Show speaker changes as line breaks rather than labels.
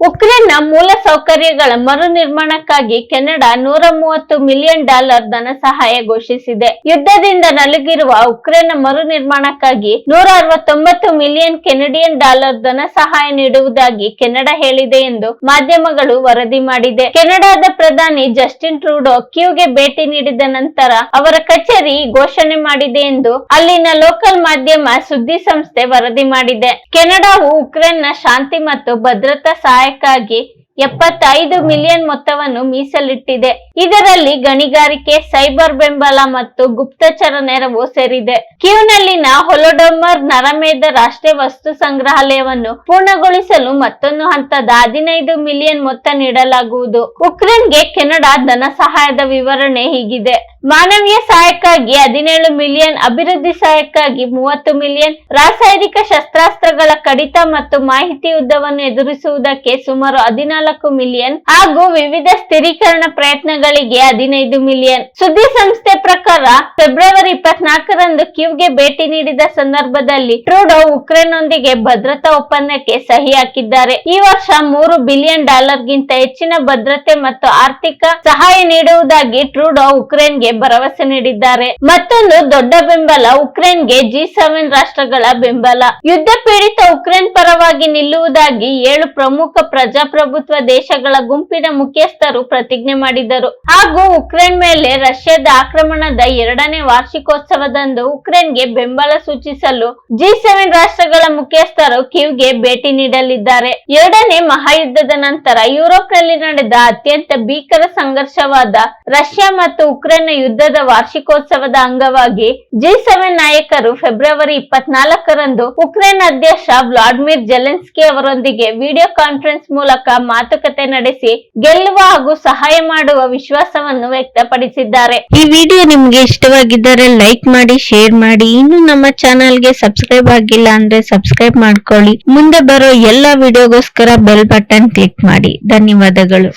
ಉಕ್ರೇನ್ನ ಮೂಲ ಸೌಕರ್ಯಗಳ ಮರು ನಿರ್ಮಾಣಕ್ಕಾಗಿ ಕೆನಡಾ ನೂರ ಮೂವತ್ತು ಮಿಲಿಯನ್ ಡಾಲರ್ ಧನ ಸಹಾಯ ಘೋಷಿಸಿದೆ. ಯುದ್ಧದಿಂದ ನಲುಗಿರುವ ಉಕ್ರೇನ್ನ ಮರು ನಿರ್ಮಾಣಕ್ಕಾಗಿ ನೂರ ಅರವತ್ತೊಂಬತ್ತು ಮಿಲಿಯನ್ ಕೆನಡಿಯನ್ ಡಾಲರ್ ಧನ ಸಹಾಯ ನೀಡುವುದಾಗಿ ಕೆನಡಾ ಹೇಳಿದೆ ಎಂದು ಮಾಧ್ಯಮಗಳು ವರದಿ ಮಾಡಿದೆ. ಕೆನಡಾದ ಪ್ರಧಾನಿ ಜಸ್ಟಿನ್ ಟ್ರೂಡೋ ಕ್ಯೂಗೆ ಭೇಟಿ ನೀಡಿದ ನಂತರ ಅವರ ಕಚೇರಿ ಘೋಷಣೆ ಮಾಡಿದೆ ಎಂದು ಅಲ್ಲಿನ ಲೋಕಲ್ ಮಾಧ್ಯಮ ಸುದ್ದಿ ಸಂಸ್ಥೆ ವರದಿ ಮಾಡಿದೆ. ಕೆನಡಾವು ಉಕ್ರೇನ್ನ ಶಾಂತಿ ಮತ್ತು ಭದ್ರತಾ ಸಹಾಯಕ್ಕಾಗಿ ಎಪ್ಪತ್ತೈದು ಮಿಲಿಯನ್ ಮೊತ್ತವನ್ನು ಮೀಸಲಿಟ್ಟಿದೆ. ಇದರಲ್ಲಿ ಗಣಿಗಾರಿಕೆ, ಸೈಬರ್ ಬೆಂಬಲ ಮತ್ತು ಗುಪ್ತಚರ ನೆರವು ಸೇರಿದೆ. ಕ್ಯೂನಲ್ಲಿನ ಹೊಲೊಡೊಮರ್ ನರಮೇಧ ರಾಷ್ಟ್ರೀಯ ವಸ್ತು ಸಂಗ್ರಹಾಲಯವನ್ನು ಪೂರ್ಣಗೊಳಿಸಲು ಮತ್ತೊಂದು ಹಂತದ ಹದಿನೈದು ಮಿಲಿಯನ್ ಮೊತ್ತ ನೀಡಲಾಗುವುದು. ಉಕ್ರೇನ್ಗೆ ಕೆನಡಾ ಧನ ಸಹಾಯದ ವಿವರಣೆ ಹೀಗಿದೆ. ಮಾನವೀಯ ಸಹಾಯಕ್ಕಾಗಿ ಹದಿನೇಳು ಮಿಲಿಯನ್, ಅಭಿವೃದ್ಧಿ ಸಹಾಯಕ್ಕಾಗಿ ಮೂವತ್ತು ಮಿಲಿಯನ್, ರಾಸಾಯನಿಕ ಶಸ್ತ್ರಾಸ್ತ್ರಗಳ ಕಡಿತ ಮತ್ತು ಮಾಹಿತಿ ಯುದ್ಧವನ್ನು ಎದುರಿಸುವುದಕ್ಕೆ ಸುಮಾರು ಹದಿನಾಲ್ಕು ಮಿಲಿಯನ್ ಹಾಗೂ ವಿವಿಧ ಸ್ಥಿರೀಕರಣ ಪ್ರಯತ್ನಗಳಿಗೆ ಹದಿನೈದು ಮಿಲಿಯನ್. ಸುದ್ದಿ ಸಂಸ್ಥೆ ಪ್ರಕಾರ, ಫೆಬ್ರವರಿ ಇಪ್ಪತ್ನಾಲ್ಕರಂದು ಕ್ಯೂಗೆ ಭೇಟಿ ನೀಡಿದ ಸಂದರ್ಭದಲ್ಲಿ ಟ್ರೂಡೋ ಉಕ್ರೇನ್ನೊಂದಿಗೆ ಭದ್ರತಾ ಒಪ್ಪಂದಕ್ಕೆ ಸಹಿ ಹಾಕಿದ್ದಾರೆ. ಈ ವರ್ಷ ಮೂರು ಬಿಲಿಯನ್ ಡಾಲರ್ಗಿಂತ ಹೆಚ್ಚಿನ ಭದ್ರತೆ ಮತ್ತು ಆರ್ಥಿಕ ಸಹಾಯ ನೀಡುವುದಾಗಿ ಟ್ರೂಡೋ ಉಕ್ರೇನ್ಗೆ ಭರವಸೆ ನೀಡಿದ್ದಾರೆ. ಮತ್ತೊಂದು ದೊಡ್ಡ ಬೆಂಬಲ ಉಕ್ರೇನ್ಗೆ ಜಿ ಸೆವೆನ್ ರಾಷ್ಟ್ರಗಳ ಬೆಂಬಲ. ಯುದ್ಧ ಪೀಡಿತ ಉಕ್ರೇನ್ ಪರವಾಗಿ ನಿಲ್ಲುವುದಾಗಿ ಏಳು ಪ್ರಮುಖ ಪ್ರಜಾಪ್ರಭುತ್ವ ದೇಶಗಳ ಗುಂಪಿನ ಮುಖ್ಯಸ್ಥರು ಪ್ರತಿಜ್ಞೆ ಮಾಡಿದರು. ಹಾಗೂ ಉಕ್ರೇನ್ ಮೇಲೆ ರಷ್ಯಾದ ಆಕ್ರಮಣದ ಎರಡನೇ ವಾರ್ಷಿಕೋತ್ಸವದಂದು ಉಕ್ರೇನ್ಗೆ ಬೆಂಬಲ ಸೂಚಿಸಲು ಜಿ ಸೆವೆನ್ ರಾಷ್ಟ್ರಗಳ ಮುಖ್ಯಸ್ಥರು ಕಿವ್ಗೆ ಭೇಟಿ ನೀಡಲಿದ್ದಾರೆ. ಎರಡನೇ ಮಹಾಯುದ್ಧದ ನಂತರ ಯುರೋಪ್ನಲ್ಲಿ ನಡೆದ ಅತ್ಯಂತ ಭೀಕರ ಸಂಘರ್ಷವಾದ ರಷ್ಯಾ ಮತ್ತು ಉಕ್ರೇನ್ನ ಯುದ್ಧದ ವಾರ್ಷಿಕೋತ್ಸವದ ಅಂಗವಾಗಿ ಜಿ ಸೆವೆನ್ ನಾಯಕರು ಫೆಬ್ರವರಿ ಇಪ್ಪತ್ನಾಲ್ಕರಂದು ಉಕ್ರೇನ್ ಅಧ್ಯಕ್ಷ ವ್ಲಾಡಿಮಿರ್ ಜೆಲೆನ್ಸ್ಕಿ ಅವರೊಂದಿಗೆ ವಿಡಿಯೋ ಕಾನ್ಫರೆನ್ಸ್ ಮೂಲಕ ಮಾತುಕತೆ ನಡೆಸಿ ಗೆಲ್ಲುವ ಹಾಗೂ ಸಹಾಯ ಮಾಡುವ ವಿಶ್ವಾಸವನ್ನು ವ್ಯಕ್ತಪಡಿಸಿದ್ದಾರೆ.
ಈ ವಿಡಿಯೋ ನಿಮ್ಗೆ ಇಷ್ಟವಾಗಿದ್ದರೆ ಲೈಕ್ ಮಾಡಿ, ಶೇರ್ ಮಾಡಿ. ಇನ್ನು ನಮ್ಮ ಚಾನೆಲ್ಗೆ ಸಬ್ಸ್ಕ್ರೈಬ್ ಆಗಿಲ್ಲ ಅಂದ್ರೆ ಸಬ್ಸ್ಕ್ರೈಬ್ ಮಾಡ್ಕೊಳ್ಳಿ. ಮುಂದೆ ಬರೋ ಎಲ್ಲಾ ವಿಡಿಯೋಗೋಸ್ಕರ ಬೆಲ್ ಬಟನ್ ಕ್ಲಿಕ್ ಮಾಡಿ. ಧನ್ಯವಾದಗಳು.